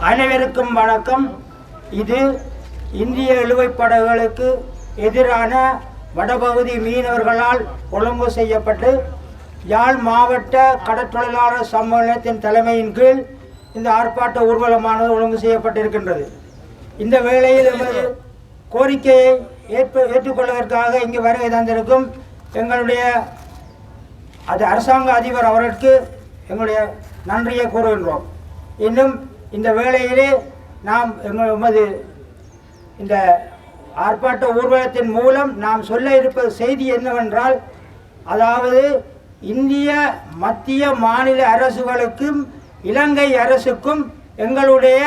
அனைவருக்கும் வணக்கம். இது இந்திய இழுவைப் படகுகளுக்கு எதிரான வடபகுதி மீனவர்களால் ஒழுங்கு செய்யப்பட்டு யாழ் மாவட்ட கடற்றொழிலாளர் சம்மேளனத்தின் தலைமையின் கீழ் இந்த ஆர்ப்பாட்ட ஊர்வலமானது ஒழுங்கு செய்யப்பட்டிருக்கின்றது. இந்த வேளையில் எமது கோரிக்கையை ஏற்று ஏற்றுக்கொள்வதற்காக இங்கு வருகை தந்திருக்கும் எங்களுடைய அது அரசாங்க அதிபர் அவருக்கு எங்களுடைய நன்றியை கூறுகின்றோம். இன்னும் இந்த வேளையிலே நாம் எங்கள் எமது இந்த ஆர்ப்பாட்ட ஊர்வலத்தின் மூலம் நாம் சொல்ல இருப்பது செய்தி என்னவென்றால் அதாவது இந்திய மத்திய மாநில அரசுகளுக்கும் இலங்கை அரசுக்கும் எங்களுடைய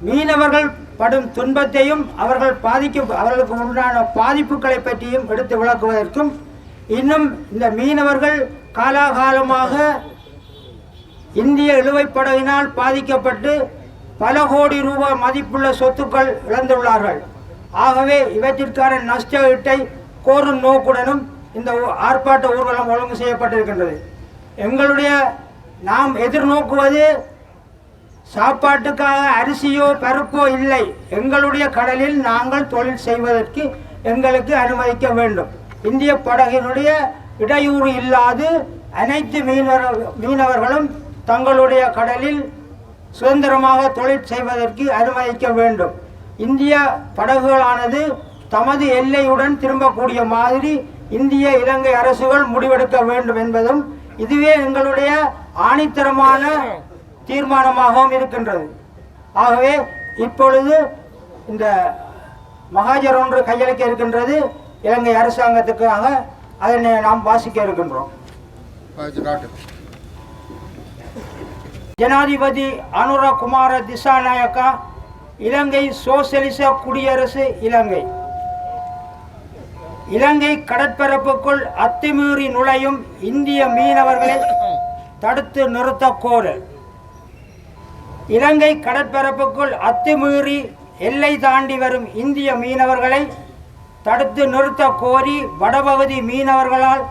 மீனவர்கள் படும் துன்பத்தையும் அவர்கள் பாதிக்க அவர்களுக்கு உண்டான பாதிப்புகளை பற்றியும் எடுத்து விளக்குவதற்கும் இன்னும் இந்த மீனவர்கள் காலாகாலமாக இந்திய இழுவைப் படகினால் பாதிக்கப்பட்டு பல கோடி ரூபாய் மதிப்புள்ள சொத்துக்கள் இழந்துள்ளார்கள். ஆகவே இவற்றிற்கான நஷ்ட ஈட்டை கோரும் நோக்குடனும் இந்த ஊ- ஆர்ப்பாட்ட ஊர்வலம் ஒழுங்கு செய்யப்பட்டிருக்கின்றது. எங்களுடைய நாம் எதிர்நோக்குவது சாப்பாட்டுக்காக அரிசியோ பருப்போ இல்லை. எங்களுடைய கடலில் நாங்கள் தொழில் செய்வதற்கு எங்களுக்கு அனுமதிக்க வேண்டும். இந்திய படகினுடைய இடையூறு இல்லாது அனைத்து மீனவர் மீனவர்களும் தங்களுடைய கடலில் சுதந்திரமாக தொழில் செய்வதற்கு அனுமதிக்க வேண்டும். இந்திய படகுகளானது தமது எல்லையுடன் திரும்பக்கூடிய மாதிரி இந்திய இலங்கை அரசுகள் முடிவெடுக்க வேண்டும் என்பதும் இதுவே எங்களுடைய ஆணித்தரமான தீர்மானமாகவும் இருக்கின்றது. ஆகவே இப்பொழுது இந்த மகாஜர் ஒன்று கையளிக்க இருக்கின்றது இலங்கை அரசாங்கத்துக்காக. அதனை நாம் வாசிக்க இருக்கின்றோம். ஜனாதிபதி அனுரகுமார திசாநாயக்கா இலங்கை சோசலிச குடியரசு இலங்கை. இலங்கை கடற்பரப்புக்குள் அத்துமீறி நுழையும் இந்திய மீனவர்களை தடுத்து நிறுத்த கோரல் இலங்கை கடற்பரப்புக்குள் அத்துமீறி எல்லை தாண்டி வரும் இந்திய மீனவர்களை தடுத்து நிறுத்த கோரி வடபகுதி மீனவர்களால்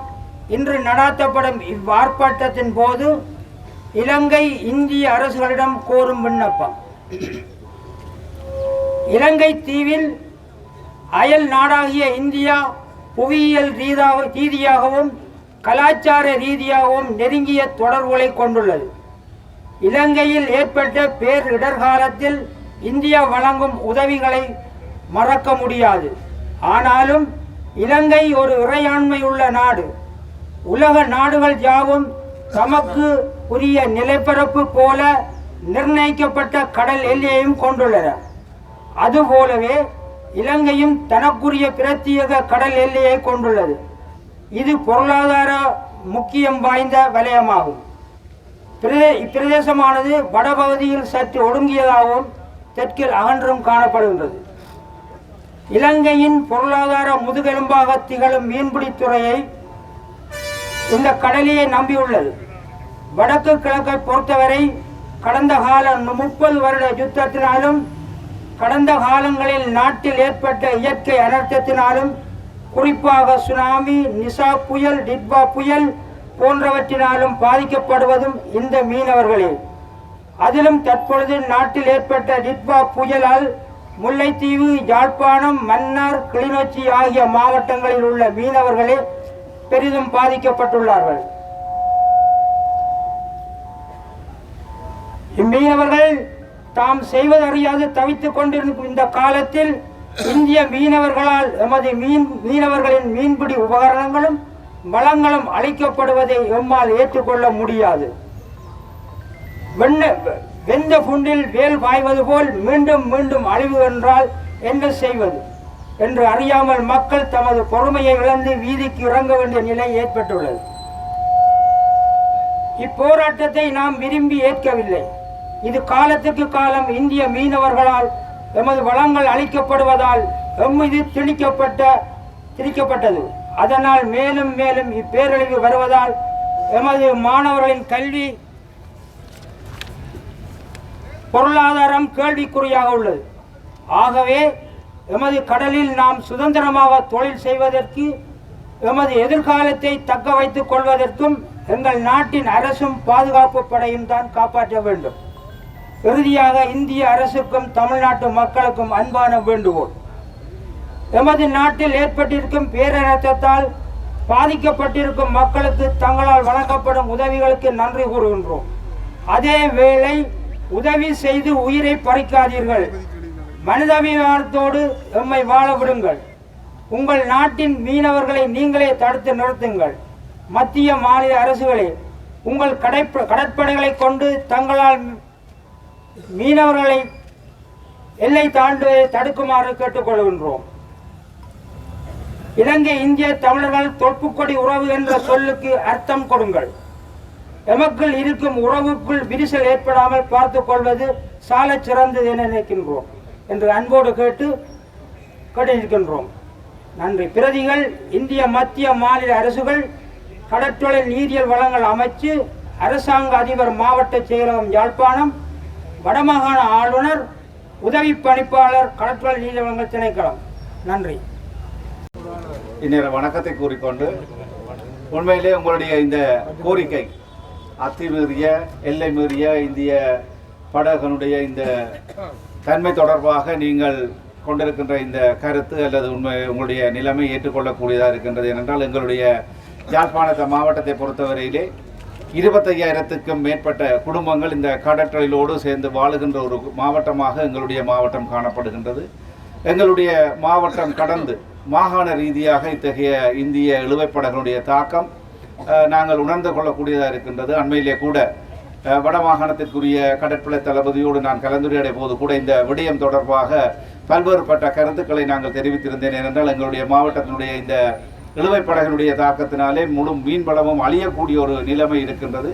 இன்று நடாத்தப்படும் இவ்வார்ப்பாட்டத்தின் போது இலங்கை இந்திய அரசுகளிடம் கோரும் விண்ணப்பம். இலங்கை தீவில் அயல் நாடாகிய இந்தியா புவியியல் ரீதாக ரீதியாகவும் கலாச்சார ரீதியாகவும் நெருங்கிய தொடர்புகளை கொண்டுள்ளது. இலங்கையில் ஏற்பட்ட பேர் இடர்காலத்தில் இந்தியா வழங்கும் உதவிகளை மறக்க முடியாது. ஆனாலும் இலங்கை ஒரு இறையாண்மையுள்ள நாடு. உலக நாடுகள் யாவும் தமக்கு உரிய நிலப்பரப்பு போல நிர்ணயிக்கப்பட்ட கடல் எல்லையையும் கொண்டுள்ளன. அதுபோலவே இலங்கையும் தனக்குரிய பிரத்யேக கடல் எல்லையை கொண்டுள்ளது. இது பொருளாதார முக்கியம் வாய்ந்த வலயமாகும். பிரதே இப்பிரதேசமானது வடபகுதியில் சற்று ஒடுங்கியதாகவும் தெற்கில் அகன்றும் காணப்படுகின்றது. இலங்கையின் பொருளாதார முதுகெலும்பாக திகழும் மீன்பிடித்துறையை இந்த கடலையே நம்பியுள்ளது. வடக்கு கிழக்கை பொறுத்தவரை கடந்த கால முப்பது வருட யுத்தத்தினாலும் கடந்த காலங்களில் நாட்டில் ஏற்பட்ட இயற்கை அனர்த்தத்தினாலும் குறிப்பாக சுனாமி நிசா புயல் டிட்வா புயல் போன்றவற்றினாலும் பாதிக்கப்படுவதும் இந்த மீனவர்களே. அதிலும் தற்பொழுது நாட்டில் ஏற்பட்ட டிட்வா புயலால் முல்லைத்தீவு யாழ்ப்பாணம் மன்னார் கிளிநொச்சி ஆகிய மாவட்டங்களில் உள்ள மீனவர்களே பெரிதும் பாதிக்கப்பட்டுள்ளார்கள். இம்மீனவர்கள் தாம் செய்வதறியாது தவித்துக் கொண்டிருக்கும் இந்த காலத்தில் இந்திய மீனவர்களால் எமது மீன் மீனவர்களின் மீன்பிடி உபகரணங்களும் வளங்களும் அளிக்கப்படுவதை எம்மால் ஏற்றுக்கொள்ள முடியாது. வெண்ண வெந்த புண்டில் வேல் பாய்வது போல் மீண்டும் மீண்டும் அழிவு என்றால் என்ன செய்வது? என்று அறியாமல் மக்கள் தமது பொறுமையை இழந்து வீதிக்கு இறங்க வேண்டிய நிலை ஏற்பட்டுள்ளது. இப்போராட்டத்தை நாம் விரும்பி ஏற்கவில்லை. இது காலத்துக்கு காலம் இந்திய மீனவர்களால் எமது வளங்கள் அளிக்கப்படுவதால் எம்மீது திணிக்கப்பட்ட திணிக்கப்பட்டது. அதனால் மேலும் மேலும் இப்பேரழிவு வருவதால் எமது மாணவர்களின் கல்வி பொருளாதாரம் கேள்விக்குறியாக உள்ளது. ஆகவே எமது கடலில் நாம் சுதந்திரமாக தொழில் செய்வதற்கு எமது எதிர்காலத்தை தக்க வைத்துக் கொள்வதற்கும் எங்கள் நாட்டின் அரசும் பாதுகாப்பு படையும் தான் காப்பாற்ற வேண்டும். இறுதியாக இந்திய அரசுக்கும் தமிழ்நாட்டு மக்களுக்கும் அன்பான வேண்டுகோள். எமது நாட்டில் ஏற்பட்டிருக்கும் பேரரசத்தால் பாதிக்கப்பட்டிருக்கும் மக்களுக்கு தங்களால் வழங்கப்படும் உதவிகளுக்கு நன்றி கூறுகின்றோம். அதே வேளை உதவி செய்து உயிரை பறிக்காதீர்கள். மனிதாபிமானத்தோடு எம்மை வாழ விடுங்கள். உங்கள் நாட்டின் மீனவர்களை நீங்களே தடுத்து நிறுத்துங்கள். மத்திய மாநில அரசுகளே உங்கள் கடற்படைகளை கொண்டு தங்களால் மீனவர்களை எல்லை தாண்டுவதை தடுக்குமாறு கேட்டுக்கொள்கின்றோம். இலங்கை இந்திய தமிழர்கள் தொப்புக்கொடி உறவு என்ற சொல்லுக்கு அர்த்தம் கொடுங்கள். எமக்குள் இருக்கும் உறவுக்குள் விரிசல் ஏற்படாமல் பார்த்துக் கொள்வது சால சிறந்தது என நினைக்கின்றோம் என்று அன்போடு கேட்டு கேட்டிருக்கின்றோம். நன்றி. பிரதிகள் இந்திய மத்திய மாநில அரசுகள் கடற்றொழில் நீரியல் வளங்கள் அமைச்சு அரசாங்க அதிபர் மாவட்ட செயலகம் யாழ்ப்பாணம் வடமாகாண ஆளுநர் உதவி பணிப்பாளர் கடற்றொழில் நீரியல் திணைக்களம். நன்றி. இந்நேர வணக்கத்தை கூறிக்கொண்டு உண்மையிலே உங்களுடைய இந்த கோரிக்கை அத்துமீறிய எல்லை மீறிய இந்திய படகனுடைய இந்த தன்மை தொடர்பாக நீங்கள் கொண்டிருக்கின்ற இந்த கருத்து அல்லது உண்மை உங்களுடைய நிலைமை ஏற்றுக்கொள்ளக்கூடியதாக இருக்கின்றது ஏனென்றால் எங்களுடைய யாழ்ப்பாணத்தை மாவட்டத்தை பொறுத்தவரையிலே இருபத்தையாயிரத்துக்கும் மேற்பட்ட குடும்பங்கள் இந்த கடற்றொழிலோடு சேர்ந்து வாழுகின்ற ஒரு மாவட்டமாக எங்களுடைய மாவட்டம் காணப்படுகின்றது. எங்களுடைய மாவட்டம் கடந்து மாகாண ரீதியாக இத்தகைய இந்திய இழுவைப்படகளுடைய தாக்கம் நாங்கள் உணர்ந்து கொள்ளக்கூடியதாக இருக்கின்றது. அண்மையிலே கூட வடமாகாணத்திற்குரிய கடற்படை தளபதியோடு நான் கலந்துரையாடிய போது கூட இந்த விடயம் தொடர்பாக பல்வேறுபட்ட கருத்துக்களை நாங்கள் தெரிவித்திருந்தேன். ஏனென்றால் எங்களுடைய மாவட்டத்தினுடைய இந்த இழுவை படகுடைய தாக்கத்தினாலே முழு மீன்வளமும் அழியக்கூடிய ஒரு நிலைமை இருக்கின்றது.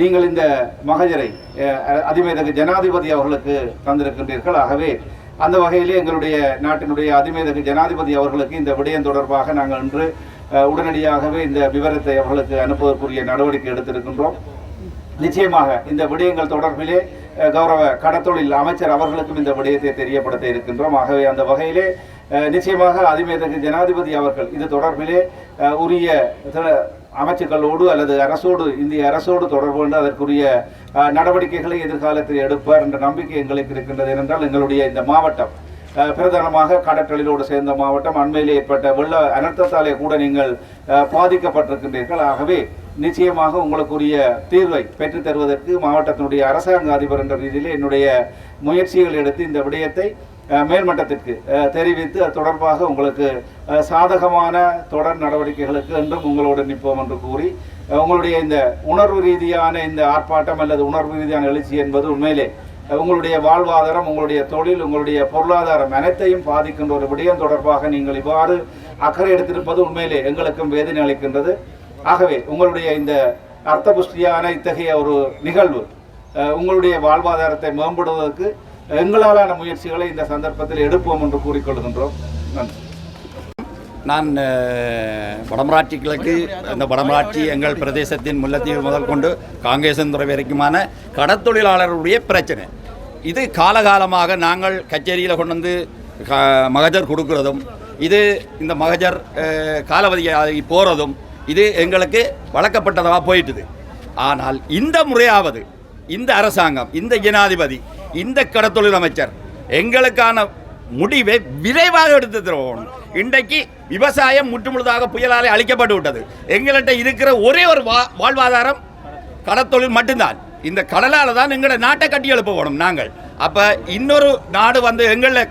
நீங்கள் இந்த மகஜரை அதிமேதகு ஜனாதிபதி அவர்களுக்கு தந்திருக்கின்றீர்கள். ஆகவே அந்த வகையிலே எங்களுடைய நாட்டினுடைய அதிமேதகு ஜனாதிபதி அவர்களுக்கு இந்த விடயம் தொடர்பாக நாங்கள் இன்று உடனடியாகவே இந்த விவரத்தை அவர்களுக்கு அனுப்புவதற்குரிய நடவடிக்கை எடுத்திருக்கின்றோம். நிச்சயமாக இந்த விடயங்கள் தொடர்பிலே கௌரவ கடத்தொழில் அமைச்சர் அவர்களுக்கும் இந்த விடயத்தை தெரியப்படுத்த இருக்கின்றோம். ஆகவே அந்த வகையிலே நிச்சயமாக அதிமேதகு ஜனாதிபதி அவர்கள் இது தொடர்பிலே உரிய சில அமைச்சுக்களோடு அல்லது அரசோடு இந்திய அரசோடு தொடர்பு கொண்டு அதற்குரிய நடவடிக்கைகளை எதிர்காலத்தில் எடுப்பார் என்ற நம்பிக்கை எங்களுக்கு இருக்கின்றது. என்றால் எங்களுடைய இந்த மாவட்டம் பிரதானமாக கடற்றொழிலோடு சேர்ந்த மாவட்டம். அண்மையிலே ஏற்பட்ட வெள்ள அனர்த்தத்தாலே கூட நீங்கள் பாதிக்கப்பட்டிருக்கின்றீர்கள். ஆகவே நிச்சயமாக உங்களுக்குரிய தீர்வை பெற்றுத் தருவதற்கு மாவட்டத்தினுடைய அரசாங்க அதிபர் என்ற ரீதியில் என்னுடைய முயற்சிகள் எடுத்து இந்த விடயத்தை மேல்மட்டத்திற்கு தெரிவித்து அது தொடர்பாக உங்களுக்கு சாதகமான தொடர் நடவடிக்கைகளுக்கு என்றும் உங்களோடு நிற்போம் என்று கூறி உங்களுடைய இந்த உணர்வு ரீதியான இந்த ஆர்ப்பாட்டம் அல்லது உணர்வு ரீதியான எழுச்சி என்பது உண்மையிலே உங்களுடைய வாழ்வாதாரம் உங்களுடைய தொழில் உங்களுடைய பொருளாதாரம் அனைத்தையும் பாதிக்கின்ற ஒரு விடயம் தொடர்பாக நீங்கள் இவ்வாறு அக்கறை எடுத்திருப்பது உண்மையிலே எங்களுக்கும் வேதனை அளிக்கின்றது. ஆகவே உங்களுடைய இந்த அர்த்தபுஷ்டியான இத்தகைய ஒரு நிகழ்வு உங்களுடைய வாழ்வாதாரத்தை மேம்படுவதற்கு எங்களாலான முயற்சிகளை இந்த சந்தர்ப்பத்தில் எடுப்போம் என்று கூறிக்கொள்கின்றோம். நன்றி. நான் வடமராட்சி கிழக்கு அந்த வடமராட்சி எங்கள் பிரதேசத்தின் முல்லத்தீவு முதல் கொண்டு காங்கேசந்துறை வரைக்குமான கடத்தொழிலாளர்களுடைய பிரச்சனை. இது காலகாலமாக நாங்கள் கச்சேரியில் கொண்டு வந்து க- மகஜர் கொடுக்கிறதும் இது இந்த மகஜர் காலவதியாகி போகிறதும் இது எங்களுக்கு வழக்கப்பட்டதாக போயிட்டுது. ஆனால் இந்த முறையாவது இந்த அரசாங்கம் இந்த ஜனாதிபதி இந்த கடத்தொழில் அமைச்சர் எங்களுக்கான முடிவை விரைவாக எடுத்து தருவோம் இன்றைக்கு விவசாயம் முற்றுமுழுதாக புயலாலே அழிக்கப்பட்டு விட்டது. எங்கள்கிட்ட இருக்கிற ஒரே ஒரு வா வாழ்வாதாரம் கடத்தொழில் மட்டும்தான். இந்த கடலால் தான் எங்களை நாட்டை கட்டி எழுப்ப வேணும் நாங்கள். அப்போ இன்னொரு நாடு வந்து எங்களை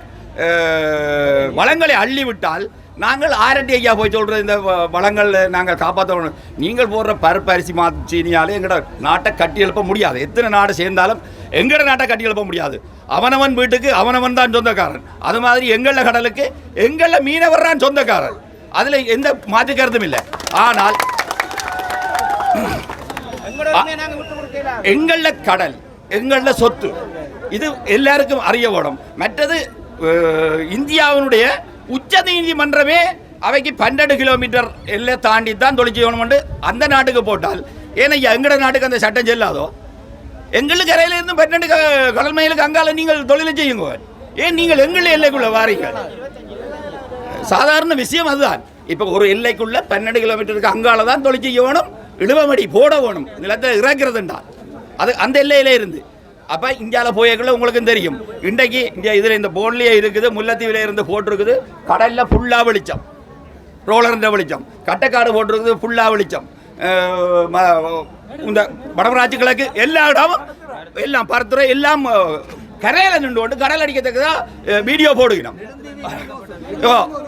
வளங்களை அள்ளி விட்டால் நாங்கள் ஆரண்டி ஐயா போய் சொல்கிற இந்த வளங்கள் நாங்கள் காப்பாற்றணும் நீங்கள் போடுற பருப்பு அரிசி மா சீனியாலே எங்களோட நாட்டை கட்டி எழுப்ப முடியாது. எத்தனை நாடு சேர்ந்தாலும் எங்களோட நாட்டை கட்டி எழுப்ப முடியாது. அவனவன் வீட்டுக்கு அவனவன் தான் சொந்தக்காரன். அது மாதிரி எங்கள கடலுக்கு எங்கள மீனவர் தான் சொந்தக்காரன் அதில் எந்த மாற்று கருத்தும் இல்லை. ஆனால் எங்கள கடல் எங்கள சொத்து இது எல்லாருக்கும் அறிய வேணும் மற்றது இந்தியாவினுடைய உச்ச நீதிமன்றமே அவைக்கு பன்னெண்டு கிலோமீட்டர் எல்லை தாண்டி தான் தொழிற்சி கவர்மெண்ட் அந்த நாட்டுக்கு போட்டால் ஏன்னா எங்கட நாட்டுக்கு அந்த சட்டம் செல்லாதோ? எங்களுக்கு கரையில இருந்து பன்னெண்டு க- கடல் மைலுக்கு அங்கால நீங்கள் தொழிலை செய்யுங்க. ஏன் நீங்கள் எங்கள் எல்லைக்குள்ள வாரீங்கள் சாதாரண விஷயம் அதுதான். இப்போ ஒரு எல்லைக்குள்ள பன்னெண்டு கிலோமீட்டருக்கு அங்கால தான் தொழிற்சி வேணும் இழுவமடி போட வேணும் நிலத்தை இறக்குறதுண்டா. அது அந்த எல்லையிலே இருந்து. அப்போ இந்தியாவில் போயிருக்கல உங்களுக்கும் தெரியும். இன்றைக்கு இங்கே இதில் இந்த போன்லேயே இருக்குது முல்லைத்தீவில் இருந்து போட்டிருக்குது கடலில் ஃபுல்லாக வெளிச்சம். ரோலர்ன்ற வெளிச்சம். கட்டைக்காடு போட்டிருக்குது ஃபுல்லாக வெளிச்சம். இந்த வடமராட்சி கிழக்கு எல்லா இடமும் எல்லாம் பரத்துறை எல்லாம் கரையில் நின்று கொண்டு கடல் அடிக்கத்தக்கதா வீடியோ போடுகிறோம்.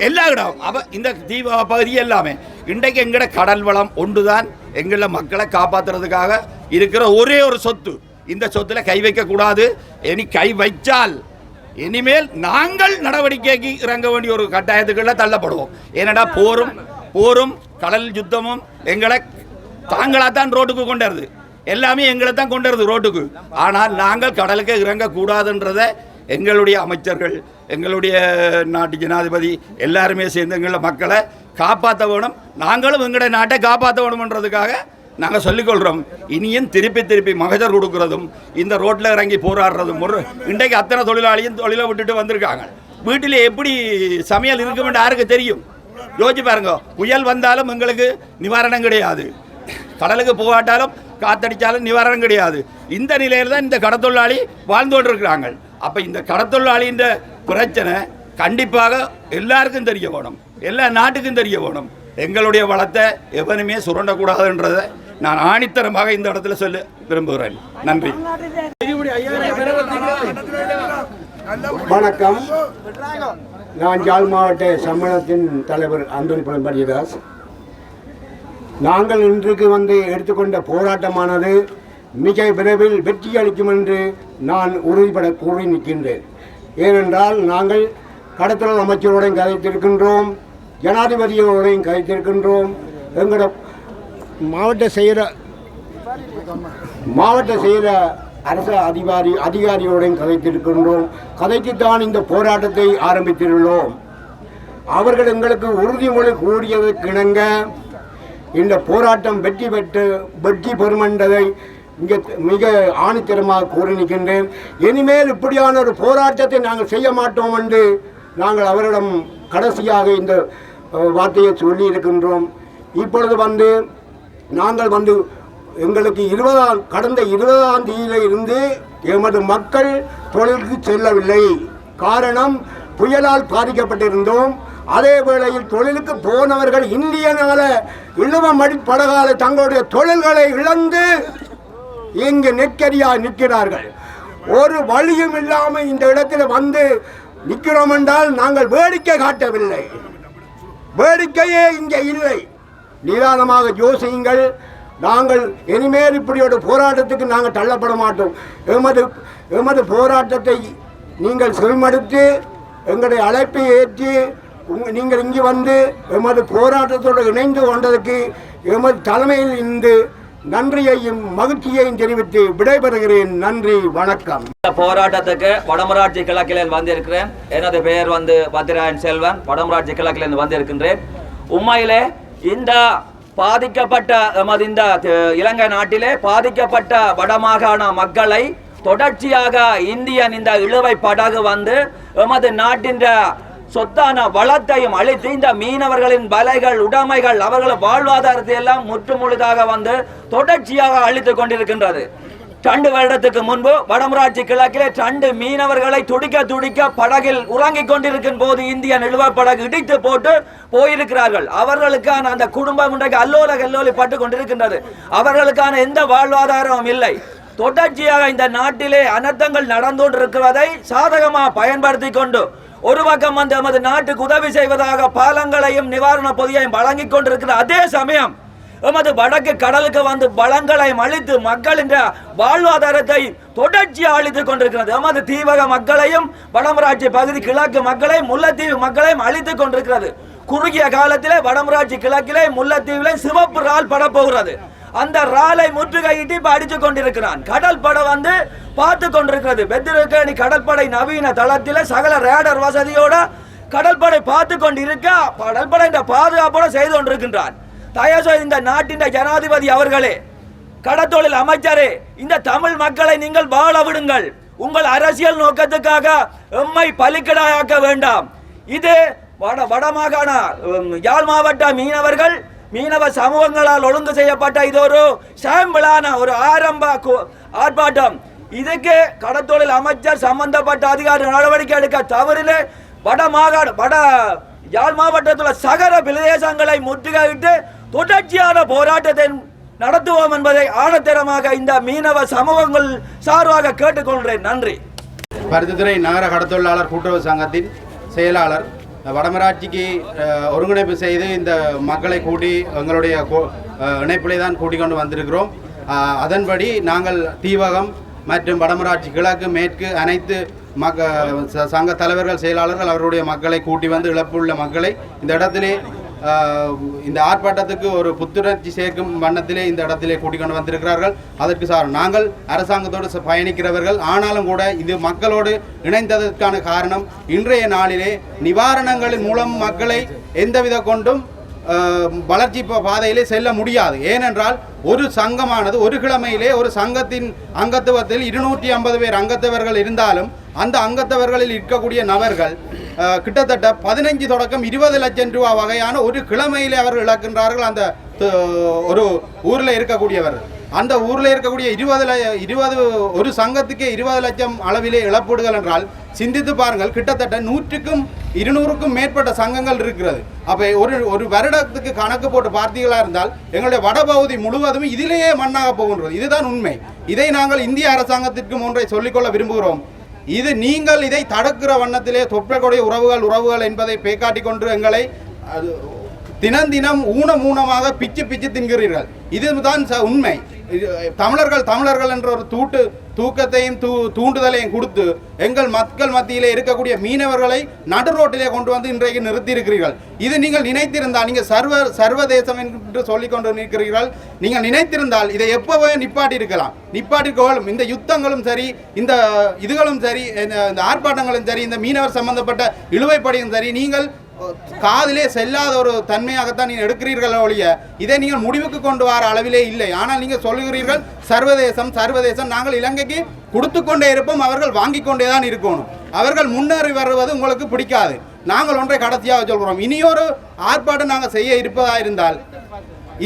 எல்லா இடம் அப்போ இந்த தீப பகுதி எல்லாமே இன்றைக்கு எங்கட கடல் வளம் ஒன்றுதான் எங்கள மக்களை காப்பாத்துறதுக்காக இருக்கிற ஒரே ஒரு சொத்து. இந்த சொத்தில் கை வைக்கக்கூடாது இனி கை வைச்சால் இனிமேல் நாங்கள் நடவடிக்கைக்கு இறங்க வேண்டிய ஒரு கட்டாயத்துக்குள்ள தள்ளப்படுவோம். ஏனடா போரும் போரும் கடல் யுத்தமும் எங்களை தாங்களாத்தான் ரோட்டுக்கு கொண்டுவருது எல்லாமே எங்களை தான் கொண்டு வருது ரோட்டுக்கு. ஆனால் நாங்கள் கடலுக்கு இறங்கக்கூடாதுன்றதை எங்களுடைய அமைச்சர்கள் எங்களுடைய நாட்டு ஜனாதிபதி எல்லாருமே சேர்ந்து எங்களை மக்களை காப்பாற்ற வேணும். நாங்களும் எங்களுடைய நாட்டை காப்பாற்ற வேணும்ன்றதுக்காக நாங்கள் சொல்லிக்கொள்கிறோம் இனியும் திருப்பி திருப்பி மகஜர் கொடுக்கறதும் இந்த ரோட்டில் இறங்கி போராடுறதும் ஒரு இன்றைக்கு அத்தனை தொழிலாளியும் தொழிலை விட்டுட்டு வந்திருக்காங்க. வீட்டில் எப்படி சமையல் இருக்குமென்று யாருக்கு தெரியும்? யோசிச்சு பாருங்க. புயல் வந்தாலும் எங்களுக்கு நிவாரணம் கிடையாது. கடலுக்கு போகாட்டாலும் காத்தடித்தாலும் நிவாரணம் கிடையாது. இந்த நிலையில் தான் இந்த கடத்தொழிலாளி வாழ்ந்து கொண்டிருக்கிறாங்க. அப்போ இந்த கடத்தொழிலாளின்ற பிரச்சனை கண்டிப்பாக எல்லாருக்கும் தெரிய வேணும். எல்லா நாட்டுக்கும் தெரிய வேணும். எங்களுடைய வளத்தை எவனுமே சுரண்டக்கூடாதுன்றதை நான் ஆணித்தரமாக இந்த இடத்துல சொல்ல விரும்புகிறேன். நன்றி. வணக்கம். நான் ஜாழ் மாவட்ட சம்மேளனத்தின் தலைவர் அந்தோனி பழம்பரியதாஸ் நாங்கள் இன்றைக்கு வந்து எடுத்துக்கொண்ட போராட்டமானது மிக விரைவில் வெற்றி அளிக்கும் என்று நான் உறுதிபட கூறி நிற்கின்றேன். ஏனென்றால் நாங்கள் கடத்தல் அமைச்சரோடையும் கதைத்திருக்கின்றோம் ஜனாதிபதியோடையும் கதைத்திருக்கின்றோம். எங்களோட மாவட்ட செயல மாவட்ட செயல அரசு அதிகாரி அதிகாரியோடையும் கதைத்திருக்கின்றோம். கதைத்துத்தான் இந்த போராட்டத்தை ஆரம்பித்துள்ளோம் அவர்கள் எங்களுக்கு உறுதிமொழி கூடியதற்கிணங்க இந்த போராட்டம் வெற்றி பெற்று வெற்றி பெறும் என்பதை இங்கே மிக ஆணித்தரமாக கூறி நிற்கின்றேன். இனிமேல் இப்படியான ஒரு போராட்டத்தை நாங்கள் செய்ய மாட்டோம் என்று நாங்கள் அவரிடம் கடைசியாக இந்த வார்த்தையை சொல்லி இருக்கின்றோம். இப்பொழுது வந்து நாங்கள் வந்து எங்களுக்கு இருபதாம் கடந்த இருபதாம் தேதியில இருந்து எமது மக்கள் தொழிலுக்கு செல்லவில்லை. காரணம் புயலால் பாதிக்கப்பட்டிருந்தோம். அதே வேளையில் தொழிலுக்கு போனவர்கள் இந்தியனால இழுவம் படகால தங்களுடைய தொழில்களை இழந்து இங்கு நெற்கரியாக நிற்கிறார்கள். ஒரு வழியும் இல்லாமல் இந்த இடத்துல வந்து நிற்கிறோம் என்றால் நாங்கள் வேடிக்கை காட்டவில்லை. வேடிக்கையே இங்கே இல்லை. நிதானமாக யோசியுங்கள். நாங்கள் இனிமேல் இப்படி ஒரு போராட்டத்துக்கு நாங்கள் தள்ளப்பட மாட்டோம். எமது எமது போராட்டத்தை நீங்கள் செவிமடுத்து எங்களுடைய அழைப்பை ஏற்றி நீங்கள் இங்கே வந்து எமது போராட்டத்தோடு இணைந்து கொண்டதற்கு எமது தலைமையில் இருந்து நன்றியையும் மகிழ்ச்சியையும் தெரிவித்து விடைபெறுகிறேன். நன்றி வணக்கம். இந்த போராட்டத்துக்கு வடமராட்சி கிழக்கில் வந்திருக்கிறேன். எனது பெயர் வந்து பத்ராயன் செல்வன். வடமராட்சி கிழக்கிலிருந்து வந்திருக்கின்றேன். உண்மையிலே இந்த பாதிக்கப்பட்ட எமது இந்த இலங்கை நாட்டிலே பாதிக்கப்பட்ட வடமாகாண மக்களை தொடர்ச்சியாக இந்தியன் இந்த இழுவை படகு வந்து எமது நாட்டின் சொத்தான வளத்தையும் அழித்து இந்த மீனவர்களின் வலைகள் உடைமைகள் அவர்கள் வாழ்வாதாரத்தை எல்லாம் முற்றுமுழுதாக வந்து தொடர்ச்சியாக அழித்துக் கொண்டிருக்கின்றது. ரெண்டு வருடத்துக்கு முன்பு வடமராட்சி கிழக்கிலே ரெண்டு மீனவர்களை துடிக்க துடிக்க படகில் உறங்கிக் கொண்டிருக்கும் போது இந்திய நிலுவைப் படகு இடித்து போட்டு போயிருக்கிறார்கள். அவர்களுக்கான அந்த குடும்பம் இன்றைக்கு அல்லோல கல்லோலி பட்டு கொண்டிருக்கின்றது. அவர்களுக்கான எந்த வாழ்வாதாரமும் இல்லை. தொடர்ச்சியாக இந்த நாட்டிலே அனர்த்தங்கள் நடந்து கொண்டிருக்கிறதை சாதகமாக பயன்படுத்தி கொண்டு ஒரு பக்கம் வந்து நமது நாட்டுக்கு உதவி செய்வதாக பாலங்களையும் நிவாரண பொதியையும் வழங்கிக் கொண்டிருக்கிற அதே சமயம் எமது வடக்கு கடலுக்கு வந்து வளங்களை அழித்து மக்களின் வாழ்வாதாரத்தை தொடர்ச்சியாக அழித்து கொண்டிருக்கிறது. எமது தீவக மக்களையும் வடமராட்சி பகுதி கிழக்கு மக்களையும் முல்லைத்தீவு மக்களையும் அழித்துக் கொண்டிருக்கிறது. குறுகிய காலத்திலே வடமராட்சி கிழக்கிலே முல்லைத்தீவிலே சிவப்பு ரால் படப்போகிறது. அந்த ராலை முற்றுகையிட்டு இப்ப அடித்துக் கொண்டிருக்கிறான். கடல் படை வந்து பார்த்து கொண்டிருக்கிறது. பெத்திருக்கணி கடற்படை நவீன தளத்தில் சகல ரேடர் வசதியோட கடற்படை பார்த்து கொண்டிருக்க கடற்படை இந்த பாதுகாப்போட செய்து கொண்டிருக்கின்றான். தயசோ இந்த நாட்டின் ஜனாதிபதி அவர்களே கடத்தொழில் அமைச்சரே இந்த தமிழ் மக்களை நீங்கள் வாழ விடுங்கள். உங்கள் அரசியல் நோக்கத்துக்காக எம்மை பலிக்கடாயாக்க வேண்டாம். இது வட வடமாகாண யாழ் மாவட்ட மீனவர்கள் மீனவ சமூகங்களால் ஒழுங்கு செய்யப்பட்ட இது ஒரு சாம்பிளான ஒரு ஆரம்ப ஆர்ப்பாட்டம். இதுக்கு கடத்தொழில் அமைச்சர் சம்பந்தப்பட்ட அதிகாரி நடவடிக்கை எடுக்க தவறில் வட மாகாண வட யாழ் மாவட்டத்தில் சகர பிரதேசங்களை முற்றுகையிட்டு தொடர்ச்சியான போராட்டத்தை நடத்துவோம் என்பதை ஆழத்தரமாக இந்த மீனவ சமூகங்கள் சார்பாக கேட்டுக்கொள்கிறேன். நன்றி. பருத்தித்துறை நகர கடத்தொழிலாளர் கூட்டுறவு சங்கத்தின் செயலாளர் வடமராட்சிக்கு ஒருங்கிணைப்பு செய்து இந்த மக்களை கூட்டி எங்களுடைய இணைப்பிலே தான் கூட்டிக் கொண்டு வந்திருக்கிறோம். அதன்படி நாங்கள் தீவகம் மற்றும் வடமராட்சி கிழக்கு மேற்கு அனைத்து மக்க ச- சங்க தலைவர்கள் செயலாளர்கள் அவருடைய மக்களை கூட்டி வந்து இழப்புள்ள மக்களை இந்த இடத்திலே இந்த ஆர்ப்பாட்டத்துக்கு ஒரு புத்துணர்ச்சி சேர்க்கும் வண்ணத்திலே இந்த இடத்திலே கூட்டிக் கொண்டு வந்திருக்கிறார்கள். அதற்கு சார் நாங்கள் அரசாங்கத்தோடு ச- பயணிக்கிறவர்கள். ஆனாலும் கூட இது மக்களோடு இணைந்ததற்கான காரணம் இன்றைய நாளிலே நிவாரணங்களின் மூலம் மக்களை எந்தவித கொண்டும் வளர்ச்சி பா- பாதையிலே செல்ல முடியாது. ஏனென்றால் ஒரு சங்கமானது ஒரு கிழமையிலே ஒரு சங்கத்தின் அங்கத்துவத்தில் இருநூற்றி ஐம்பது பேர் அங்கத்தவர்கள் இருந்தாலும் அந்த அங்கத்தவர்களில் இருக்கக்கூடிய நபர்கள் கிட்டத்தட்ட பதினைஞ்சு தொடக்கம் இருபது லட்சம் ரூபா வகையான ஒரு கிழமையிலே அவர்கள் இழக்கின்றார்கள். அந்த ஒரு ஊரில் இருக்கக்கூடியவர்கள் அந்த ஊரில் இருக்கக்கூடிய இருபது இருபது ஒரு சங்கத்துக்கே இருபது லட்சம் அளவிலே இழப்பீடுகள் என்றால் சிந்தித்து பாருங்கள் கிட்டத்தட்ட நூற்றுக்கும் இருநூறுக்கும் மேற்பட்ட சங்கங்கள் இருக்கிறது. அப்போ ஒரு ஒரு வருடத்துக்கு கணக்கு போட்டு பார்த்தீர்களாக இருந்தால் எங்களுடைய வடபகுதி முழுவதும் இதிலேயே மண்ணாக போகின்றது. இதுதான் உண்மை. இதை நாங்கள் இந்திய அரசாங்கத்திற்கும் ஒன்றை சொல்லிக்கொள்ள விரும்புகிறோம். இது நீங்கள் இதை தடுக்கிற வண்ணத்திலே தொற்றக்கூடிய உறவுகள் உறவுகள் என்பதை பேக்காட்டிக் கொண்டு எங்களை அது, தினம் தினம் ஊனம் ஊனமாக பிச்சு பிச்சு தின்கிறீர்கள். இதுதான் ச- உண்மை. தமிழர்கள் தமிழர்கள் என்ற ஒரு தூட்டு தூக்கத்தையும் தூ தூண்டுதலையும் கொடுத்து எங்கள் மக்கள் மத்தியிலே இருக்கக்கூடிய மீனவர்களை நடு ரோட்டிலே கொண்டு வந்து இன்றைக்கு நிறுத்தியிருக்கிறீர்கள். இது நீங்கள் நினைத்திருந்தால் நீங்கள் சர்வ சர்வதேசம் என்று சொல்லிக் கொண்டு நிற்கிறீர்கள். நீங்கள் நினைத்திருந்தால் இதை எப்போவே நிப்பாட்டி இருக்கலாம் நிப்பாட்டிக்கோளும் இந்த யுத்தங்களும் சரி இந்த இதுகளும் சரி இந்த இந்த ஆர்ப்பாட்டங்களும் சரி இந்த மீனவர் சம்பந்தப்பட்ட இழுவைப்படையும் சரி நீங்கள் காதிலே செல்லாத ஒரு தன்மையாகத்தான் நீங்கள் எடுக்கிறீர்கள் ஒழிய இதை நீங்கள் முடிவுக்கு கொண்டு வர அளவிலே இல்லை. ஆனால் நீங்கள் சொல்கிறீர்கள் சர்வதேசம் சர்வதேசம் நாங்கள் இலங்கைக்கு கொடுத்து கொண்டே இருப்போம் அவர்கள் வாங்கி கொண்டே தான் இருக்கணும். அவர்கள் முன்னேறி வருவது உங்களுக்கு பிடிக்காது. நாங்கள் ஒன்றை கடைசியாக சொல்கிறோம். இனியொரு ஆர்ப்பாட்டம் நாங்கள் செய்ய இருப்பதாக இருந்தால்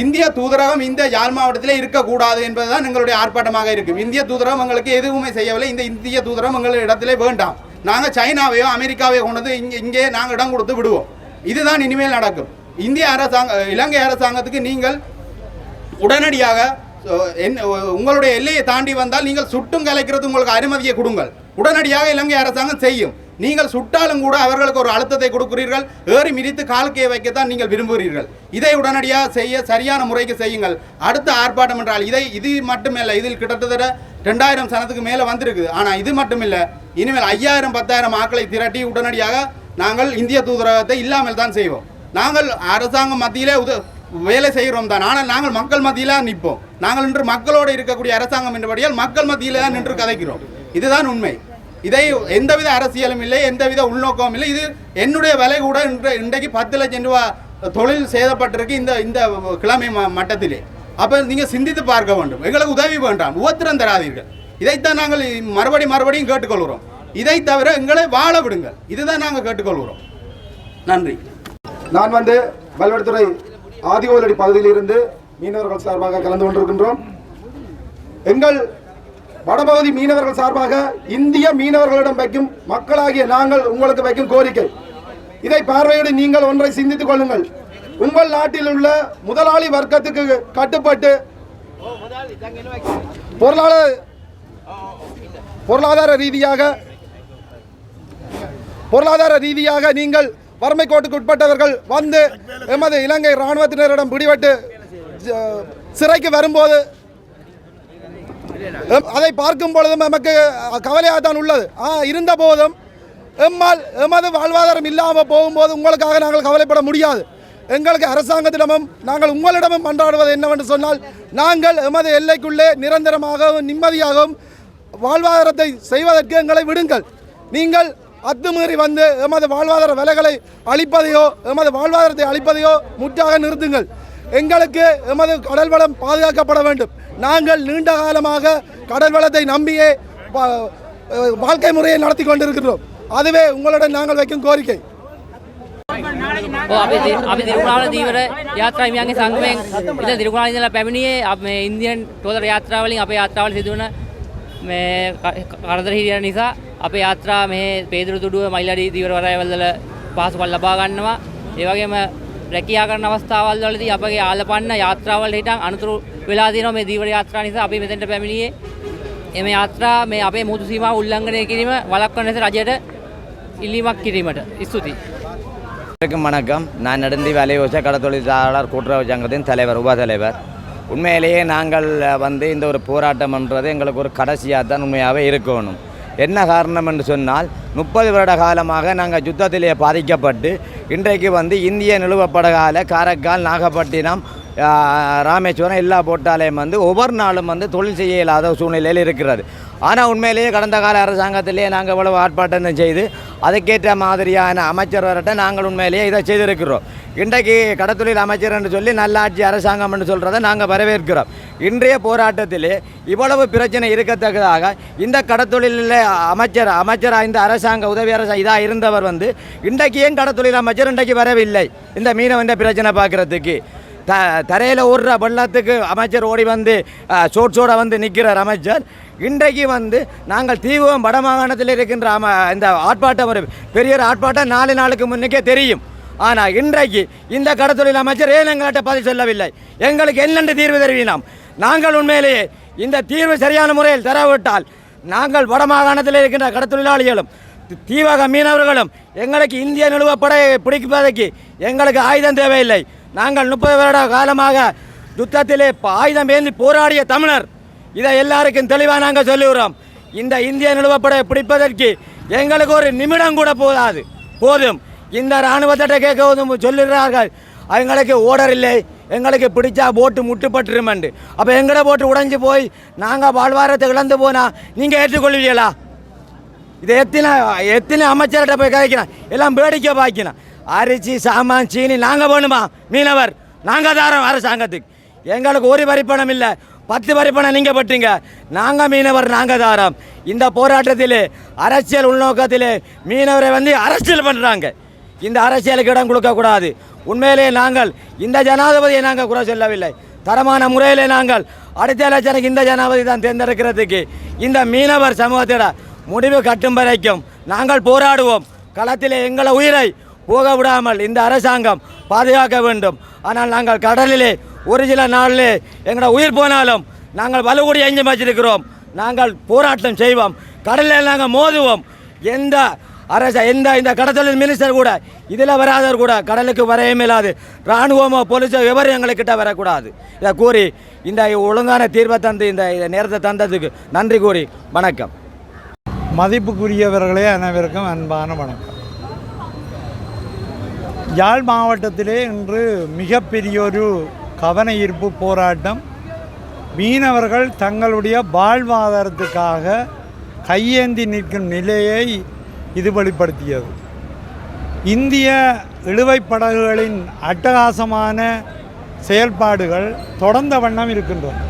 இந்திய தூதரகம் இந்த யாழ் மாவட்டத்திலே இருக்கக்கூடாது என்பதுதான் எங்களுடைய ஆர்ப்பாட்டமாக இருக்கும். இந்திய தூதரகம் எங்களுக்கு எதுவுமே செய்யவில்லை. இந்த இந்திய தூதரகம் எங்களுடைய இடத்திலே வேண்டாம். நாங்கள் சைனாவையோ அமெரிக்காவையோ கொண்டு வந்து இங்கே இங்கே நாங்கள் இடம் கொடுத்து விடுவோம். இதுதான் இனிமேல் நடக்கும். இந்திய அரசாங்க இலங்கை அரசாங்கத்துக்கு நீங்கள் உடனடியாக என்ன உங்களுடைய எல்லையை தாண்டி வந்தால் நீங்கள் சுட்டும் கலைக்கிறது உங்களுக்கு அனுமதியை கொடுங்கள். உடனடியாக இலங்கை அரசாங்கம் செய்யும். நீங்கள் சுட்டாலும் கூட அவர்களுக்கு ஒரு அழுத்தத்தை கொடுக்கிறீர்கள். ஏறி மிதித்து கால்கையை வைக்கத்தான் நீங்கள் விரும்புகிறீர்கள். இதை உடனடியாக செய்ய சரியான முறைக்கு செய்யுங்கள். அடுத்த ஆர்ப்பாட்டம் என்றால் இதை இது மட்டுமல்ல. இதில் கிட்டத்தட்ட ரெண்டாயிரம் சனத்துக்கு மேலே வந்திருக்குது ஆனால் இது மட்டுமில்லை. இனிமேல் ஐயாயிரம் பத்தாயிரம் ஆக்களை திரட்டி உடனடியாக நாங்கள் இந்திய தூதரகத்தை இல்லாமல் தான் செய்வோம். நாங்கள் அரசாங்கம் மத்தியிலே உத வேலை செய்கிறோம் தான் ஆனால் நாங்கள் மக்கள் மத்தியில் நிற்போம். நாங்கள் இன்று மக்களோடு இருக்கக்கூடிய அரசாங்கம் என்றபடியால் மக்கள் மத்தியில் தான் நின்று கதைக்கிறோம். இதுதான் உண்மை. இதை எந்தவித அரசியலும் இல்லை எந்தவித உள்நோக்கமும் இல்லை. இது என்னுடைய விலை கூட இன்று இன்றைக்கு பத்து லட்சம் ரூபா தொழில் சேதப்பட்டிருக்கு இந்த இந்த கிழமை மட்டத்திலே. அப்போ நீங்கள் சிந்தித்து பார்க்க வேண்டும். எங்களுக்கு உதவி வேண்டாம். உவத்திரம் தராதீர்கள். இதைத்தான் நாங்கள் மறுபடி மறுபடியும் கேட்டுக்கொள்கிறோம். இதை தவிர எங்களை வாழ விடுங்கள். இதுதான் நாங்கள் கேட்டுக்கொள்கிறோம். நன்றி. நான் வந்து வல்வெடுத்துறை ஆதிவோலடி பகுதியிலிருந்து மீனவர்கள் சார்பாக கலந்து கொண்டிருக்கின்றோம். எங்கள் வடபகுதி மீனவர்கள் சார்பாக இந்திய மீனவர்களிடம் வைக்கும் மக்களாகிய நாங்கள் உங்களுக்கு வைக்கும் கோரிக்கை. இதை பார்வையிட நீங்கள் ஒன்றை சிந்தித்துக் கொள்ளுங்கள். உங்கள் நாட்டில் உள்ள முதலாளி வர்க்கத்துக்கு கட்டுப்பட்டு பொருளாதார பொருளாதார ரீதியாக பொருளாதார ரீதியாக நீங்கள் வறுமை கோட்டுக்கு உட்பட்டவர்கள் வந்து எமது இலங்கை இராணுவத்தினரிடம் பிடிபட்டு சிறைக்கு வரும்போது எம்- அதை பார்க்கும் பொழுதும் நமக்கு கவலையாக தான் உள்ளது. ஆ இருந்த போதும் எம்மால் எமது வாழ்வாதாரம் இல்லாமல் போகும்போது உங்களுக்காக நாங்கள் கவலைப்பட முடியாது. எங்களுக்கு அரசாங்கத்திடமும் நாங்கள் உங்களிடமும் மன்றாடுவது என்னவென்று சொன்னால் நாங்கள் எமது எல்லைக்குள்ளே நிரந்தரமாகவும் நிம்மதியாகவும் வாழ்வாதாரத்தை செய்வதற்கு எங்களை விடுங்கள். நீங்கள் அத்துமீறி வந்து எமது வாழ்வாதார விலைகளை அளிப்பதையோ எமது வாழ்வாதாரத்தை அளிப்பதையோ முற்றாக நிறுத்துங்கள் எங்களுக்கு எமது கடல் வளம் பாதுகாக்கப்பட வேண்டும் நாங்கள் நீண்ட காலமாக கடல் வளத்தை நம்பியே வா- வாழ்க்கை முறையை நடத்தி கொண்டிருக்கிறோம் அதுவே உங்களுடன் நாங்கள் வைக்கும் கோரிக்கை நாளைக்கு நாங்கள் ඔව් අපි දි- අපි දිරුණාවල දීවර යාත්‍රා හිමියන්ගේ සංගමයෙන් ඉතින් දිරුණාවල ඉඳලා පැමිණියේ අප- මේ ඉන්දියන් ටෝලර් යාත්‍රාවලින් අපේ යාත්‍රාවල සිදුවන මේ ක- කරදර හිරියන නිසා අපේ යාත්‍රා මේ පේදුරු තුඩුව මයිලඩි දීවර වරයවල වල පහසුකම් ලබා ගන්නවා ඒ වගේම රැකියා කරන අවස්ථාවල් වලදී අපගේ ආලපන්න යාත්‍රාවල හිටන් අනතුරු වෙලා තියෙනවා මේ දීවර යාත්‍රා නිසා අපි මෙතෙන්ට පැමිණියේ එම යාත්‍රා මේ අපේ මුහුදු සීමා උල්ලංඝනය කිරීම වළක්වන ලෙස රජයට ඉල්ලීමක් කිරීමට ස්තුතියි அனைவருக்கும் வணக்கம் நான் நெடுந்தி வலையோச கடத்தொழிலாளர் கூட்டுறவு சங்கத்தின் தலைவர் உப தலைவர் உண்மையிலேயே நாங்கள் வந்து இந்த ஒரு போராட்டம்ன்றது எங்களுக்கு ஒரு கடைசியாக தான் உண்மையாகவே இருக்கணும். என்ன காரணம் என்று சொன்னால் முப்பது வருட காலமாக நாங்கள் யுத்தத்திலே பாதிக்கப்பட்டு இன்றைக்கு வந்து இந்திய நிலுவப்படகால காரைக்கால் நாகப்பட்டினம் ராமேஸ்வரம் எல்லா போட்டாலையும் வந்து ஒவ்வொரு நாளும் வந்து தொழில் செய்ய இல்லாத சூழ்நிலையில் இருக்கிறது. ஆனால் உண்மையிலேயே கடந்த கால அரசாங்கத்திலேயே நாங்கள் இவ்வளவு ஆர்ப்பாட்டம் செய்து அதுக்கேற்ற மாதிரியான அமைச்சர் அமைச்சர்கிட்ட நாங்கள் உண்மையிலேயே இதை செய்திருக்கிறோம். இன்றைக்கு கடத்தொழில் அமைச்சர் என்று சொல்லி நல்லாட்சி அரசாங்கம் என்று சொல்கிறத நாங்கள் வரவேற்கிறோம். இன்றைய போராட்டத்திலே இவ்வளவு பிரச்சனை இருக்கத்தக்கதாக இந்த கடத்தொழிலில் அமைச்சர் அமைச்சராக இந்த அரசாங்க உதவி அரசு இதாக இருந்தவர் வந்து இன்றைக்கு ஏன் கடத்தொழில் அமைச்சர் இன்றைக்கு வரவில்லை? இந்த மீனவன் பிரச்சனை பார்க்குறதுக்கு. த தரையில் ஓடுற வெள்ளத்துக்கு அமைச்சர் ஓடி வந்து சோட்ஸோட வந்து நிற்கிறார் அமைச்சர். இன்றைக்கு வந்து நாங்கள் தீவிரம் வடமாகாணத்தில் இருக்கின்ற அம இந்த ஆர்ப்பாட்டம் ஒரு பெரிய ஒரு ஆர்ப்பாட்டம் நாலு நாளுக்கு முன்னுக்கே தெரியும். ஆனால் இன்றைக்கு இந்த கடத்தொழில் அமைச்சர் ஏன் எங்கள்கிட்ட பதில் சொல்லவில்லை. எங்களுக்கு என்னென்று தீர்வு தெரிவினோம். நாங்கள் உண்மையிலேயே இந்த தீர்வு சரியான முறையில் தரவிட்டால் நாங்கள் வடமாகாணத்தில் இருக்கின்ற கடத்தொழிலாளிகளும் தீவக மீனவர்களும் எங்களுக்கு இந்திய நிலுவப்படை பிடிப்பதற்கு எங்களுக்கு ஆயுதம் தேவையில்லை. நாங்கள் முப்பது வருட காலமாக யுத்தத்திலே ஆயுதம் ஏந்தி போராடிய தமிழர். இதை எல்லாருக்கும் தெளிவாக நாங்கள் சொல்லுகிறோம் இந்த இந்திய நிலவப்படை பிடிப்பதற்கு எங்களுக்கு ஒரு நிமிடம் கூட போதாது. போதும். இந்த இராணுவத்திட்ட கேட்கவும் சொல்லுகிறார்கள். எங்களுக்கு ஓடர் இல்லை. எங்களுக்கு பிடிச்சா போட்டு முட்டுப்பட்டுருமண்டு அப்போ எங்களை போட்டு உடைஞ்சு போய் நாங்கள் வாழ்வாரத்தை இழந்து போனால் நீங்கள் ஏற்றுக்கொள்வீங்களா இதை எத்தனை எத்தனை அமைச்சர்கிட்ட போய் கதைக்கிறோம் எல்லாம் வேடிக்கை பார்க்கலாம் அரிசி சாமான் சீனி நாங்கள் வேணுமா? மீனவர் நாங்கள் தாரோம் அரசாங்கத்துக்கு. எங்களுக்கு ஒரு வரிப்பணம் இல்லை. பத்து வரிப்பணம் நீங்கள் பட்டீங்க நாங்கள் மீனவர் நாங்கள் தாரோம் இந்த போராட்டத்தில் அரசியல் உள்நோக்கத்தில் மீனவரை வந்து அரசியல் பண்ணுறாங்க இந்த அரசியலுக்கு இடம் கொடுக்கக்கூடாது உண்மையிலே நாங்கள் இந்த ஜனாதிபதியை நாங்கள் குறை சொல்லவில்லை. தரமான முறையில் நாங்கள் அடுத்த எலெக்ஷனுக்கு இந்த ஜனாதிபதி தான் தேர்ந்தெடுக்கிறதுக்கு இந்த மீனவர் சமூகத்திட முடிவு கட்டும் வரைக்கும் நாங்கள் போராடுவோம். களத்தில் எங்களை உயிரை போக விடாமல் இந்த அரசாங்கம் பாதுகாக்க வேண்டும். ஆனால் நாங்கள் கடலிலே ஒரு சில நாளிலே எங்களோட உயிர் போனாலும் நாங்கள் வலுக்கூடி எஞ்சி வச்சிருக்கிறோம் நாங்கள் போராட்டம் செய்வோம். கடலில் நாங்கள் மோதுவோம். எந்த அரச எந்த இந்த கடத்தொழில் மினிஸ்டர் கூட இதில் வராதவர் கூட கடலுக்கு வரவே இல்லாது இராணுவமோ போலீஸோ எவரும் எங்களுக்கிட்ட வரக்கூடாது. இதை கூறி இந்த ஒழுங்கான தீர்வை தந்து இந்த இந்த நேரத்தை தந்ததுக்கு நன்றி கூறி வணக்கம். மதிப்புக்குரியவர்களே அனைவருக்கும் அன்பான வணக்கம். யாழ் மாவட்டத்திலே இன்று மிகப்பெரியொரு கவன ஈர்ப்பு போராட்டம். மீனவர்கள் தங்களுடைய வாழ்வாதாரத்துக்காக கையேந்தி நிற்கும் நிலையை இது வெளிப்படுத்தியது. இந்திய இழுவைப் படகுகளின் அட்டகாசமான செயல்பாடுகள் தொடர்ந்த வண்ணம் இருக்கின்றன.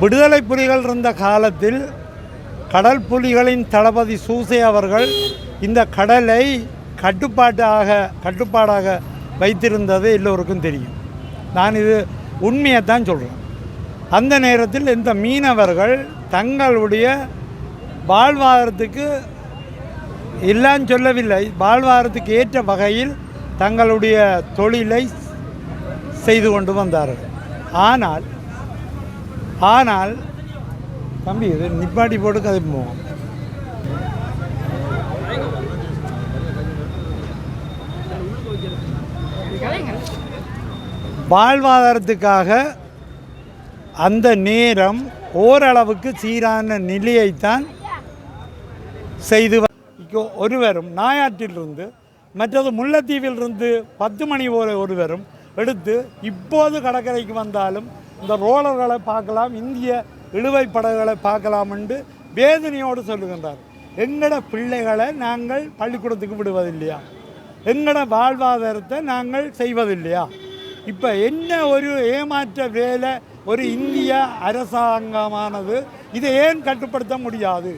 விடுதலை புலிகள் இருந்த காலத்தில் கடல் புலிகளின் தளபதி சூசே அவர்கள் இந்த கடலை கட்டுப்பாட்டாக கட்டுப்பாடாக வைத்திருந்தது எல்லோருக்கும் தெரியும். நான் இது உண்மையை தான் சொல்கிறேன் அந்த நேரத்தில் இந்த மீனவர்கள் தங்களுடைய வாழ்வாதாரத்துக்கு எல்லாம் சொல்லவில்லை. வாழ்வாரத்துக்கு ஏற்ற வகையில் தங்களுடைய தொழிலை செய்து கொண்டு வந்தார்கள். ஆனால் ஆனால் தம்பி இது நிப்பாட்டி போட்டு கதை போவோம் வாழ்வாதாரத்துக்காக அந்த நேரம் ஓரளவுக்கு சீரான நிலையைத்தான் செய்து ஒருவரும் நாயாற்றிலிருந்து மற்றது முல்லைத்தீவிலிருந்து பத்து மணி போல ஒருவரும் எடுத்து இப்போது கடற்கரைக்கு வந்தாலும் இந்த ரோலர்களை பார்க்கலாம் இந்திய இழுவை படகுகளை பார்க்கலாம் என்று வேதனையோடு சொல்லுகின்றார். எங்களோட பிள்ளைகளை நாங்கள் பள்ளிக்கூடத்துக்கு விடுவதில்லையா? எங்களோட வாழ்வாதாரத்தை நாங்கள் செய்வதில்லையா? இப்போ என்ன ஒரு ஏமாற்ற வேலை ஒரு இந்திய அரசாங்கமானது? இதை ஏன் கட்டுப்படுத்த முடியாது?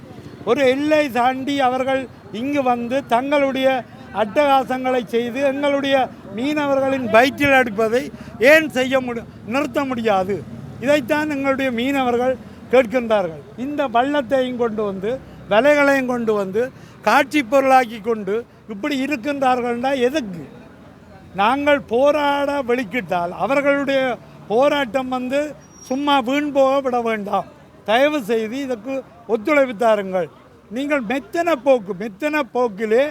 ஒரு எல்லை தாண்டி அவர்கள் இங்கு வந்து தங்களுடைய அட்டகாசங்களை செய்து எங்களுடைய மீனவர்களின் பயிற்சியில் அடிப்பதை ஏன் செய்ய முடி நிறுத்த முடியாது? இதைத்தான் எங்களுடைய மீனவர்கள் கேட்கின்றார்கள். இந்த வள்ளத்தையும் கொண்டு வந்து வலைகளையும் கொண்டு வந்து காட்சி பொருளாக்கி கொண்டு இப்படி இருக்கின்றார்கள்னா எதுக்கு? நாங்கள் போராட வெளிக்கிட்டால் அவர்களுடைய போராட்டம் வந்து சும்மா வீண் போக விட வேண்டாம். தயவு செய்து இதற்கு ஒத்துழைப்பு தாருங்கள். நீங்கள் மெத்தன போக்கு மெத்தன போக்கிலே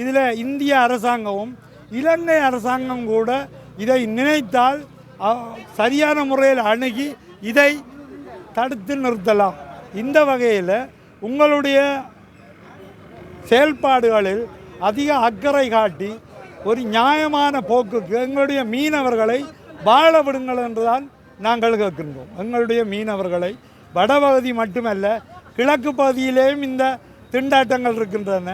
இதில் இந்திய அரசாங்கமும் இலங்கை அரசாங்கம் கூட இதை நினைத்தால் சரியான முறையில் அணுகி இதை தடுத்து நிறுத்தலாம். இந்த வகையில் உங்களுடைய செயல்பாடுகளில் அதிக அக்கறை காட்டி ஒரு நியாயமான போக்குக்கு எங்களுடைய மீனவர்களை வாழ விடுங்கள் என்றுதான் நாங்கள் கேட்கின்றோம். எங்களுடைய மீனவர்களை வடபகுதி மட்டுமல்ல கிழக்கு பகுதியிலேயும் இந்த திண்டாட்டங்கள் இருக்கின்றன.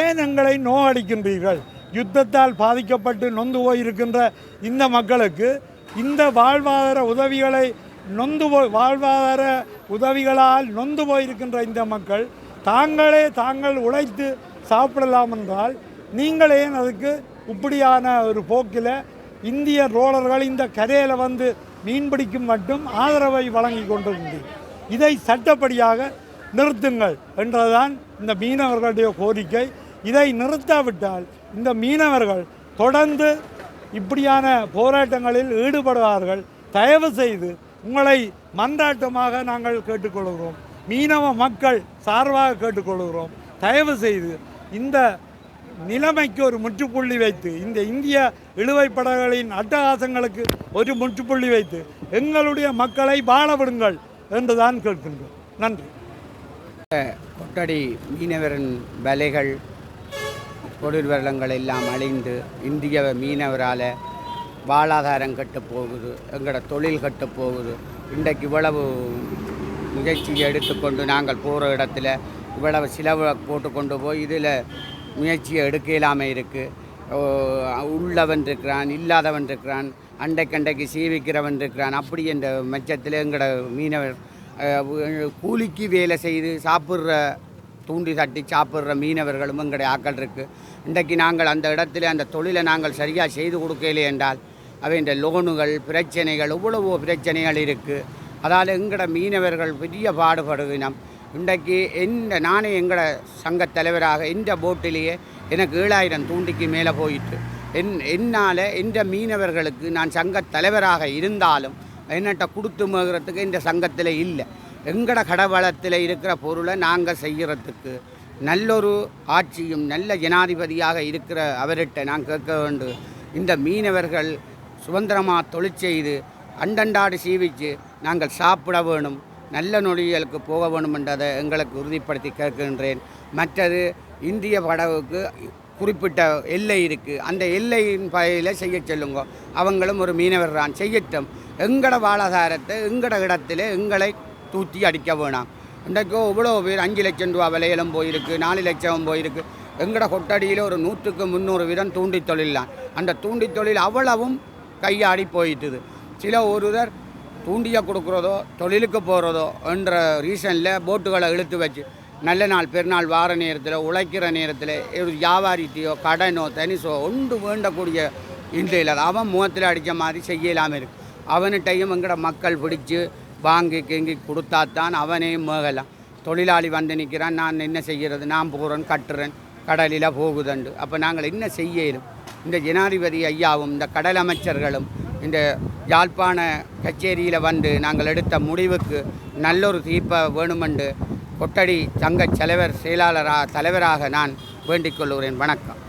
ஏன் எங்களை நோகடிக்கின்றீர்கள்? யுத்தத்தால் பாதிக்கப்பட்டு நொந்து போயிருக்கின்ற இந்த மக்களுக்கு இந்த வாழ்வாதார உதவிகளை நொந்து போய் வாழ்வாதார உதவிகளால் நொந்து போயிருக்கின்ற இந்த மக்கள் தாங்களே தாங்கள் உழைத்து சாப்பிடலாம் என்றால் நீங்கள் ஏன் அதுக்கு இப்படியான ஒரு போக்கில் இந்திய ரோலர்கள் இந்த கரையில் வந்து மீன்பிடிக்கும் மட்டும் ஆதரவை வழங்கி கொண்டிருந்தீர்கள் இதை சட்டப்படியாக நிறுத்துங்கள் என்றுதான் இந்த மீனவர்களுடைய கோரிக்கை. இதை நிறுத்தாவிட்டால் இந்த மீனவர்கள் தொடர்ந்து இப்படியான போராட்டங்களில் ஈடுபடுவார்கள். தயவு செய்து உங்களை மன்றாட்டமாக நாங்கள் கேட்டுக்கொள்கிறோம். மீனவ மக்கள் சார்பாக கேட்டுக்கொள்கிறோம். தயவு செய்து இந்த நிலைமைக்கு ஒரு முற்றுப்புள்ளி வைத்து இந்த இந்திய இழுவை படகளின் அட்டகாசங்களுக்கு ஒரு முற்றுப்புள்ளி வைத்து எங்களுடைய மக்களை வாழ விடுங்கள் என்றுதான் கேட்கின்றோம். நன்றி. கொட்டடி மீனவரின் வலைகள் தொழில் எல்லாம் அழிந்து இந்திய மீனவரால் வாழாதாரம் கெட்டு போகுது எங்களோட தொழில் கெட்டு போகுது. இன்றைக்கு இவ்வளவு முயற்சியை எடுத்துக்கொண்டு நாங்கள் போகிற இடத்துல இவ்வளவு சிலவை போட்டு கொண்டு போய் இதில் முயற்சியை எடுக்க இல்லாமல் இருக்குது உள்ளவன் இருக்கிறான் இல்லாதவன் இருக்கிறான் அண்டைக்கண்டைக்கு சீவிக்கிறவன் இருக்கிறான் அப்படி என்ற மெச்சத்தில் எங்களோட மீனவர் கூலிக்கு வேலை செய்து சாப்பிட்ற தூண்டி தட்டி சாப்பிட்ற மீனவர்களும் எங்களுடைய ஆக்கள் இருக்குது இன்றைக்கு நாங்கள் அந்த இடத்துல அந்த தொழிலை நாங்கள் சரியாக செய்து கொடுக்கலே என்றால் அவை இந்த லோனுகள் பிரச்சனைகள் இவ்வளவோ பிரச்சனைகள் இருக்குது அதால் எங்களோட மீனவர்கள் பெரிய பாடுபடுவினம் இன்றைக்கு எந்த நானே எங்களோட சங்கத் தலைவராக இந்த போட்டிலேயே எனக்கு ஏழாயிரம் தூண்டிக்கு மேலே போயிட்டு. என் என்னால் எந்த மீனவர்களுக்கு நான் சங்கத் தலைவராக இருந்தாலும் என்னட்ட கொடுத்து மேகிறதுக்கு இந்த சங்கத்தில் இல்லை. எங்கட கடவளத்தில் இருக்கிற பொருளை நாங்கள் செய்கிறதுக்கு நல்லொரு ஆட்சியும் நல்ல ஜனாதிபதியாக இருக்கிற அவர்கிட்ட நான் கேட்க வேண்டும். இந்த மீனவர்கள் சுதந்திரமாக தொழிற்செய்து அண்டண்டாடு சீவிச்சு நாங்கள் சாப்பிட வேணும். நல்ல நொடிகளுக்கு போக வேணும் என்றதை எங்களுக்கு உறுதிப்படுத்தி கேட்கின்றேன். மற்றது இந்திய படவுக்கு குறிப்பிட்ட எல்லை இருக்குது அந்த எல்லையின் பகையில் செய்ய சொல்லுங்க. அவங்களும் ஒரு மீனவர் தான். செய்யட்டும். எங்களோட வாழாதாரத்தை எங்களோட இடத்துல எங்களை தூத்தி அடிக்க வேணாம். இன்றைக்கோ இவ்வளோ பேர் அஞ்சு லட்சம் ரூபா விலையிலும் போயிருக்கு நாலு லட்சம் போயிருக்கு. எங்கட கொட்டடியில் ஒரு நூற்றுக்கு முந்நூறு வீதம் தூண்டி தொழில்லாம் அந்த தூண்டி தொழில் அவ்வளவும் கையாடி போயிட்டுது. சில ஒருவர் தூண்டியாக கொடுக்குறதோ தொழிலுக்கு போகிறதோ என்ற ரீசனில் போட்டுகளை இழுத்து வச்சு நல்ல நாள் பெருநாள் வார நேரத்தில் உழைக்கிற நேரத்தில் ஒரு வியாபாரித்தையோ கடனோ தனிசோ ஒன்று வேண்டக்கூடிய இன்றையில் அவன் முகத்தில் அடித்த மாதிரி செய்யலாமல் இருக்கு. அவன்கிட்டையும் எங்கட மக்கள் பிடிச்சி வாங்கி கெங்கி கொடுத்தா தான் அவனையும் மேகலாம். தொழிலாளி வந்து நிற்கிறான் நான் என்ன செய்கிறது நான் போகிறேன் கட்டுறேன் கடலில் போகுதண்டு. அப்போ நாங்கள் என்ன செய்யலும்? இந்த ஜனாதிபதி ஐயாவும் இந்த கடல் அமைச்சர்களும் இந்த யாழ்ப்பாண கச்சேரியில் வந்து நாங்கள் எடுத்த முடிவுக்கு நல்லொரு தீர்ப்பை வேணுமென்று கொட்டடி சங்க தலைவர் செயலாளராக தலைவராக நான் வேண்டிக் கொள்கிறேன். வணக்கம்.